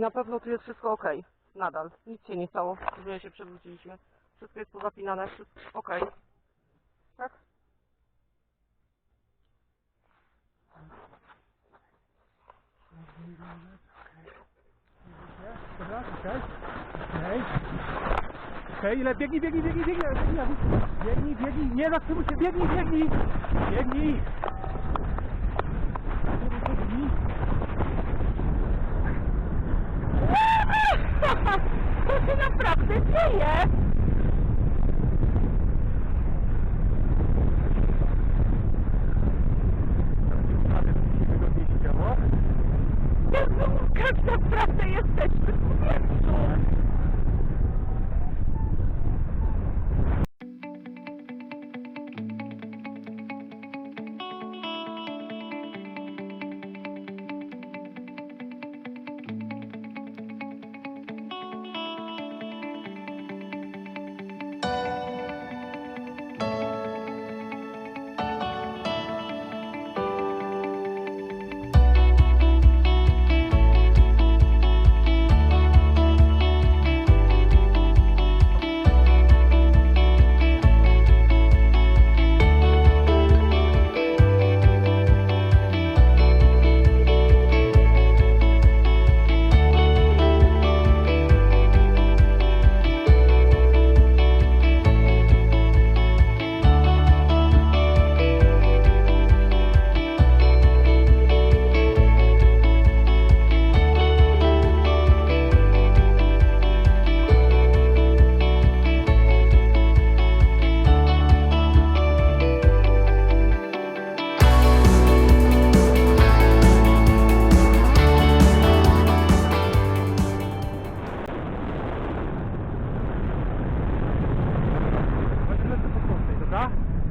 na pewno tu jest wszystko ok. Nadal. Nic się nie stało, że się przewróciliśmy. Wszystko jest pozapinane, wszystko ok. Tak? Dobra, okej. Okej. Okej, ile biegnij, biegnij, biegnij, biegnij, biegnij, biegnij, biegnij, nie zatrzymuj się, biegnij, biegnij. Biegnij. Co się naprawdę dzieje? Jezu, jak naprawdę jesteśmy w powietrzu.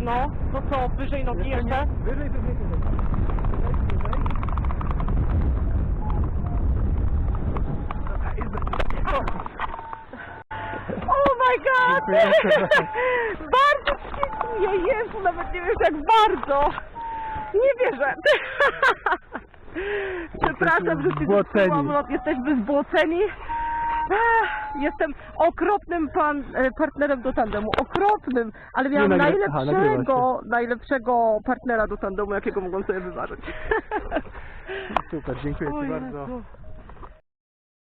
No, to co, wyżej nogi jeszcze? Wyżej, wyżej, wyżej. Oh my god! Dziękuję. bardzo dziękuję, Jezu, nawet nie wiesz jak bardzo. Nie wierzę. Przepraszam, że ci Zbłoceni. zepsułam lot. Jesteśmy zbłoceni. Ach, Jestem okropnym pan, e, partnerem do tandemu, okropnym, ale miałam Nie aha, najlepszego, najlepszego partnera do tandemu, jakiego mogłam sobie wyważyć. Super, dziękuję Ci bardzo. Jezu.